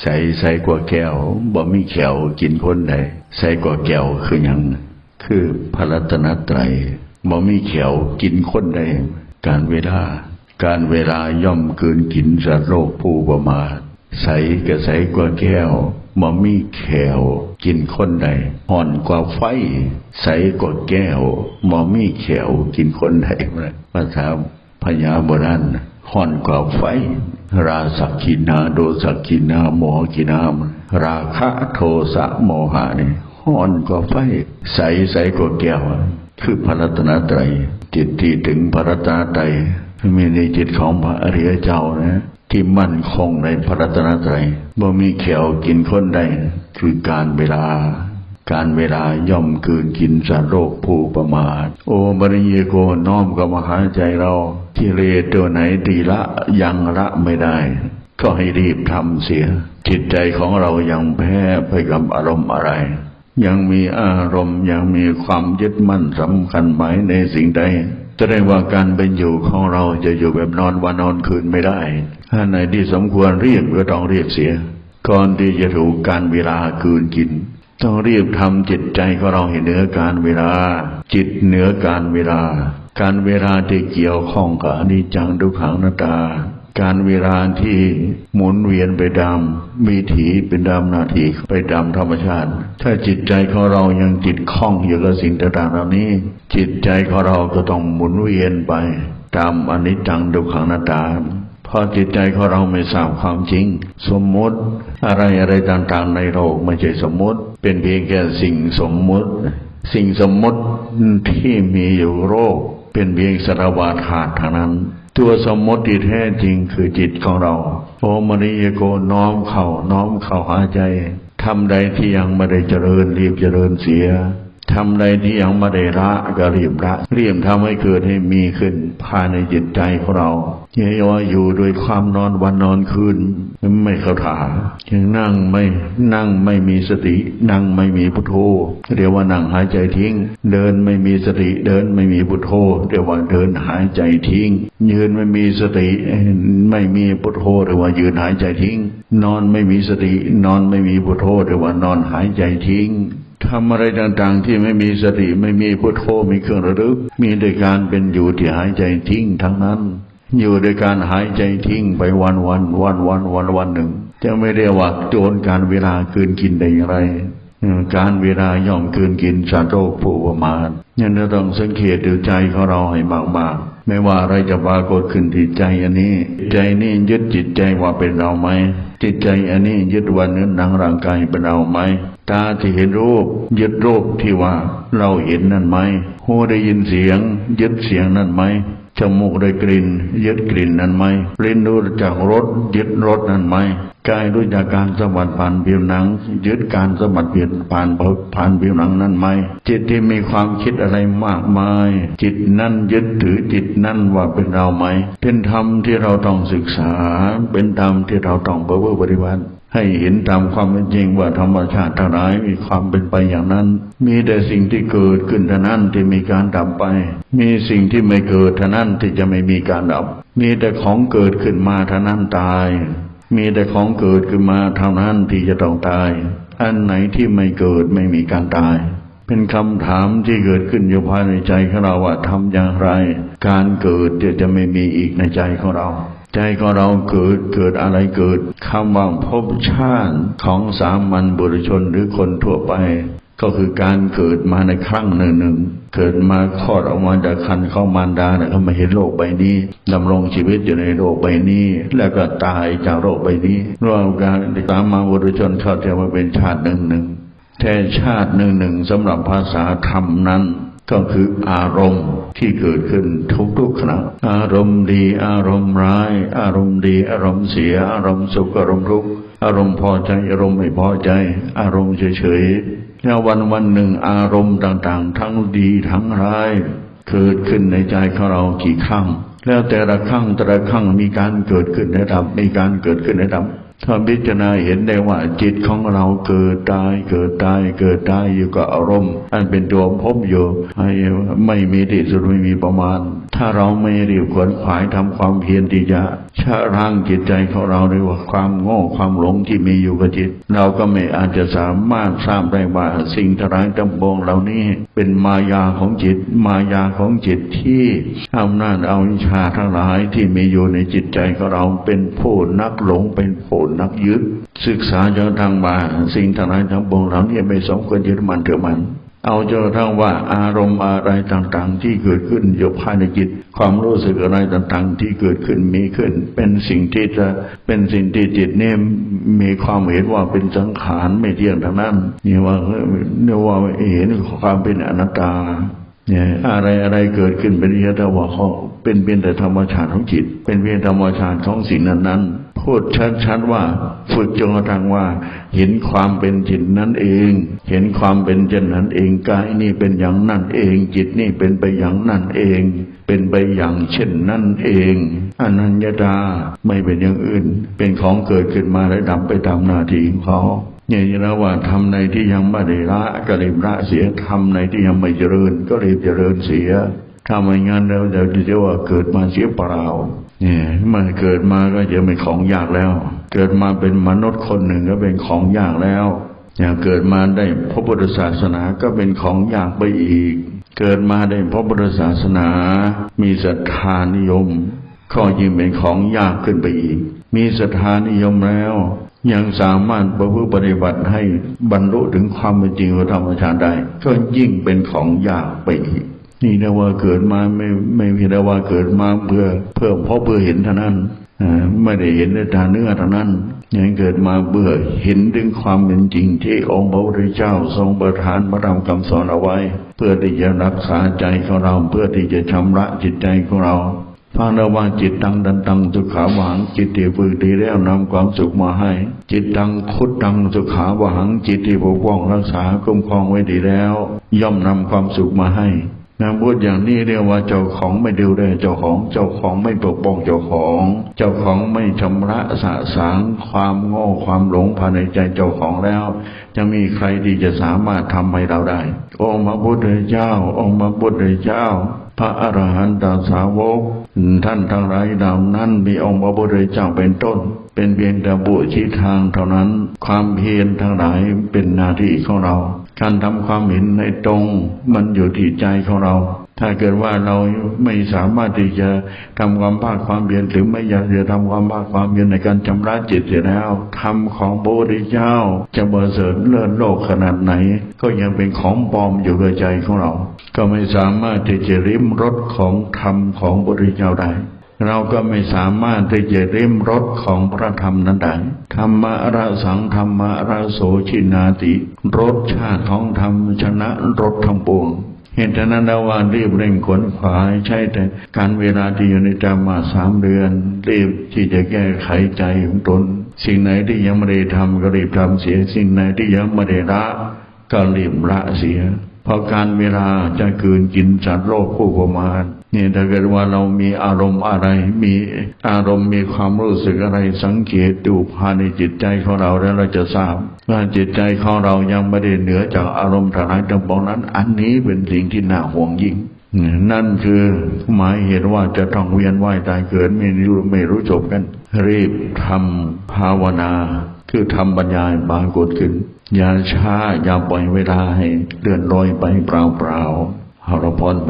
ใส่ใส่กว่าแก้วบ่มีแขวกินคนใดใส่กว่าแก้วคือยังคือพระรัตนตรัยบ่มีแขวกินคนใดการเวลา การเวลาย่อมเกินกินสัตว์โลกผู้ประมาทใสก็ใสกว่าแก้วบ่มีแขวกินคนใดห่อนกว่าไฟ ใสกว่าแก้วบ่มีแขวกินคนใดภาษาพญาโบราณห่อนกว่าไฟ ราสักขีนาโดสักขีนาโมหกินามราคะโทสะโมหะนี่ห่อนกว่าไฟใสใสกว่าแก้วคือพระรัตนตรัยจิตที่ถึงพระรัตนตรัยมีในจิตของพระอริยเจ้านะที่มั่นคงในพระรัตนตรัยบ่มีเขียวกินคนใดคือการเวลา การเวลาย่อมกืนกินสัตว์โลกผู้ประมาท โอบริยโกน้อมกับมหาใจเราที่เลตัวไหนดีละยังละไม่ได้ ก็ให้รีบทำเสีย จิตใจของเรายังแพ้ไปกับอารมณ์อะไร ยังมีอารมณ์ยังมีความยึดมั่นสำคัญหมายในสิ่งใดแสดงว่าการเป็นอยู่ของเราจะอยู่แบบนอนวันนอนคืนไม่ได้ถ้าไหนที่สมควรเรียบก็ต้องเรียบเสีย ก่อนที่จะถูกการเวลาคืนกิน ต้องรีบทำจิตใจของเราให้เหนือการเวลา จิตเหนือการเวลา การเวลาที่เกี่ยวข้องกับอนิจจังทุกขังนาตา การเวลาที่หมุนเวียนไปตามมีถีเป็นตามนาทีไปตามธรรมชาติ ถ้าจิตใจของเรายังจิตคล้องอยู่กับสิ่งต่างๆเหล่านี้ จิตใจของเราก็ต้องหมุนเวียนไปตามอนิจจังทุกขังนาตา เพราะจิตใจของเราไม่ทราบความจริง สมมติอะไรอะไรต่างๆในโลกไม่ใช่สมมติ เป็นเพียงแค่สิ่งสมมติ สิ่งสมมติที่มีอยู่โลกเป็นเพียงสารวาธาตุเท่านั้น ตัวสมมติที่แท้จริงคือจิตของเรา โอมนิยโกน้อมเข้าน้อมเข้าหาใจทำใดที่ยังไม่ได้เจริญรีบเจริญเสีย ทำใดที่ยังไม่ได้ละก็รีบละรีบทำให้เกิดให้มีขึ้นภายในจิตใจของเราเยว่าอยู่โดยความนอนวันนอนคืนไม่เข้าถายังนั่งไม่นั่งไม่มีสติ นั่งไม่มีพุทโธเรียกว่านั่งหายใจทิ้ง เดินไม่มีสติเดินไม่มีพุทโธเรียกว่าเดินหายใจทิ้ง ยืนไม่มีสติไม่มีพุทโธเรียกว่ายืนหายใจทิ้ง นอนไม่มีสติ นอนไม่มีพุทโธเรียกว่านอนหายใจทิ้ง ทำอะไรต่างๆ ที่ไม่มีสติไม่มีพุทโธมีเครื่องระลึก มีโดยการเป็นอยู่ที่หายใจทิ้งทั้งนั้น อยู่โดยการหายใจทิ้งไปวันวันวันวันวันวันหนึ่ง จะไม่ได้ว่าโจรการเวลาคืนกินได้อย่างไร การเวลาย่อมคืนกินสัตว์โลกผู้ประมาณยังเราต้องสังเกตดูใจของเราให้มากๆไม่ว่าอะไรจะปรากฏขึ้นที่ใจอันนี้ ใจนี่ยึดจิตใจว่าเป็นเราไหมจิตใจอันนี้ยึดวันนื้อหนังร่างกายเป็นเราไหม ตาที่เห็นรูป ยึดรูปที่ว่าเราเห็นนั่นไหมหูได้ยินเสียง ยึดเสียงนั่นไหมจมูกได้กลิ่น ยึดกลิ่นนั้นไหมลิ้นรู้จากรสยึดรสนั้นไหมกายรู้จากการสมบัติผ่านผิวหนัง ยึดการสมบัติเปลี่ยนผ่านผ่านผิวหนังนั้นไหมจิตที่มีความคิดอะไรมากมาย จิตนั่นยึดถือจิตนั่นว่าเป็นเราไหม เป็นธรรมที่เราต้องศึกษา เป็นธรรมที่เราต้องประพฤติปฏิบัติ ให้เห็นตามความเป็นจริงว่าธรรมชาติทั้งหลายมีความเป็นไปอย่างนั้น มีแต่สิ่งที่เกิดขึ้นเท่านั้นที่มีการดับไป มีสิ่งที่ไม่เกิดเท่านั้นที่จะไม่มีการดับ มีแต่ของเกิดขึ้นมาเท่านั้นตาย มีแต่ของเกิดขึ้นมาเท่านั้นที่จะต้องตาย อันไหนที่ไม่เกิดไม่มีการตาย เป็นคำถามที่เกิดขึ้นอยู่ภายในใจของเราว่าทำอย่างไร การเกิดจะจะไม่มีอีกในใจของเรา ใจของเราเกิดเกิดอะไรเกิดคำว่าพบชาติของสามัญบุรุชนหรือคนทั่วไป ก็คือการเกิดมาในครั้งหนึ่งหนึ่งเกิดมาคลอดออกมาจากคันเข้ามารดาเนี่ยเขามาเห็นโลกใบนี้ดำรงชีวิตอยู่ในโลกใบนี้ แล้วก็ตายจากโลกใบนี้รวมการตามมาบุรุชนเข้าใจว่าเป็นชาติหนึ่งหนึ่ง แท้ชาติหนึ่งหนึ่งสำหรับภาษาธรรมนั้น ก็คืออารมณ์ที่เกิดขึ้นทุกๆขณะอารมณ์ดี อารมณ์ร้าย อารมณ์ดี อารมณ์เสีย อารมณ์สุขอารมณ์ทุกข์อารมณ์พอใจอารมณ์ไม่พอใจ อารมณ์เฉยๆแล้ววันวันหนึ่งอารมณ์ต่างๆ ทั้งดีทั้งร้ายเกิดขึ้นในใจของเรากี่ครั้ง แล้วแต่ละครั้งแต่ละครั้งมีการเกิดขึ้นในดับมีการเกิดขึ้นในดับ ถ้าพิจารณาเห็นได้ว่าจิตของเราเกิดตายเกิดตายเกิดตายอยู่กับอารมณ์อันเป็นตัวพบอยู่ไม่มีที่สุดไม่มีประมาณ ถ้าเราไม่รีบขวนขวายทำความเพียรที่จะชะล้างจิตใจของเราหรือว่าความโง่ความหลงที่มีอยู่กับจิต เราก็ไม่อาจจะสามารถทราบได้ว่าสิ่งทรายจำบงเหล่านี้ เป็นมายาของจิต มายาของจิตที่อำนาจเอาวิชาทั้งหลายที่มีอยู่ในจิตใจของเราเป็นผู้นักหลงเป็นผู้นักยึด ศึกษาจนทางว่าสิ่งทั้งหลายทั้งปวงเหล่านี้ไม่สมควรยึดมันเถือมัน เอาจนกระทั่งว่าอารมณ์อะไรต่างๆ ที่เกิดขึ้นอยู่ภายในจิต ความรู้สึกอะไรต่างๆ ที่เกิดขึ้นมีขึ้น เป็นสิ่งที่จะเป็นสิ่งที่จิตเนี่ยมีความเห็นว่าเป็นสังขารไม่เที่ยงทางนั้นนี่ว่าเนี่ยว่าเห็นความเป็นอนัตตา เนี่ยอะไรอะไรเกิดขึ้นเป็นเพียงแต่ว่าเขาเป็นเพียงแต่ธรรมชาติของจิต เป็นเพียงธรรมชาติของสิ่งนั้นๆพูดชัดๆว่าฝึกจนกระทั่งว่า เห็นความเป็นจิตนั้นเอง เห็นความเป็นเช่นนั้นเองกายนี่เป็นอย่างนั้นเอง จิตนี่เป็นไปอย่างนั้นเอง เป็นไปอย่างเช่นนั้นเองอนัญญาตาไม่เป็นอย่างอื่น เป็นของเกิดขึ้นมาและดับไปตามนาทีของเขา เนี่ยนะว่าทำในที่ยังไม่ได้ละก็รีบละเสียทำในที่ยังไม่เจริญ ก็รีบเจริญเสียถ้าไม่งั้นแล้วเดี๋ยวจะว่าเกิดมาเสียเปล่าเนี่ยมันเกิดมาก็จะเป็นของยากแล้ว เกิดมาเป็นมนุษย์คนหนึ่งก็เป็นของยากแล้วอย่างเกิดมาได้พระพุทธศาสนาก็เป็นของยากไปอีก เกิดมาได้พระพุทธศาสนา มีศรัทธานิยม ก็ยิ่งเป็นของยากขึ้นไปอีก มีศรัทธานิยมแล้ว ยังสามารถประพฤติปฏิบัติให้บรรลุถึงความเป็นจริงของธรรมชาติได้ ก็ยิ่งเป็นของยากไปอีก นี่นะว่าเกิดมาไม่ไม่เพียงแต่ว่าเกิดมาเพื่อเพื่อเพราะเพื่อเห็นเท่านั้นอ่าไม่ได้เห็นด้วยตาเนื้อเท่านั้นยังเกิดมาเบื่อเห็นถึงความเป็นจริงที่องค์พระพุทธเจ้าทรงประทานพระธรรมคำสอนเอาไว้ เพื่อที่จะรักษาใจของเราเพื่อที่จะชำระจิตใจของเรา ฟังระว่าจิตตังดันตังสุขาหวังจิตที่ฝึกดีแล้วนำความสุขมาให้ จิตตังคุดตังสุขาหวังจิตที่ปกป้องรักษาคุ้มครองไว้ดีแล้ว ย่อมนำความสุขมาให้นะพูดอย่างนี้เรียกว่าเจ้าของไม่ดูแลเจ้าของเจ้าของไม่ปกป้องเจ้าของ เจ้าของไม่ชำระสะสางความโง่ความหลงภายในใจเจ้าของแล้ว จะมีใครที่จะสามารถทำให้เราได้ องค์พระพุทธเจ้า องค์พระพุทธเจ้า พระอรหันตสาวก ท่านทั้งหลายเหล่านั้นมีองค์พระพุทธเจ้าเป็นต้น เป็นเพียงแต่บุชี้ทางเท่านั้น ความเพียรทั้งหลายเป็นหน้าที่ของเรา การทำความเห็นในตรงมันอยู่ที่ใจของเรา ถ้าเกิดว่าเราไม่สามารถที่จะทำความภาคความเพียรหรือไม่อยากจะทำความภาคความเพียรในการชำระจิตเสียแล้วธรรมของพระพุทธเจ้าจะเบอเสริฐเลิศโลกขนาดไหน ก็ยังเป็นของปลอมอยู่ในใจของเรา ก็ไม่สามารถที่จะริมรสของธรรมของพระพุทธเจ้าได้ เราก็ไม่สามารถที่จะริมรสของพระธรรมนั้นได้ธรรมะระสังธรรมะระโสชินาติ รสชาติของธรรมชนะรสทั้งปวง เหตุนั้นแล้วว่ารีบเร่งขนขวายใช่แต่การเวลาที่อยู่ในจำมาสามเดือนรีบที่จะแก้ไขใจของตน สิ่งไหนที่ยังไม่ได้ทำก็รีบทำเสีย สิ่งไหนที่ยังไม่ได้ละก็รีบละเสีย เพราะการเวลาจะคืนกินสัตว์โลกผู้ประมาณ นี่ถ้าเกิดว่าเรามีอารมณ์อะไร มีอารมณ์มีความรู้สึกอะไรสังเกตดูภายในจิตใจของเราแล้วเราจะทราบว่าจิตใจของเรายังไม่ได้เหนือจากอารมณ์ทางนั้นจังปองนั้น อันนี้เป็นสิ่งที่น่าห่วงยิ่งนั่นคือหมายเหตุว่าจะต้องเวียนว่ายตายเกิดไม่รู้ไม่รู้จบกันรีบทำภาวนา คือทำบรรยายบางกฎขึ้น อย่าช้าอย่าปล่อยเวลาให้เลื่อนลอยไปเปล่าๆ หรพรไ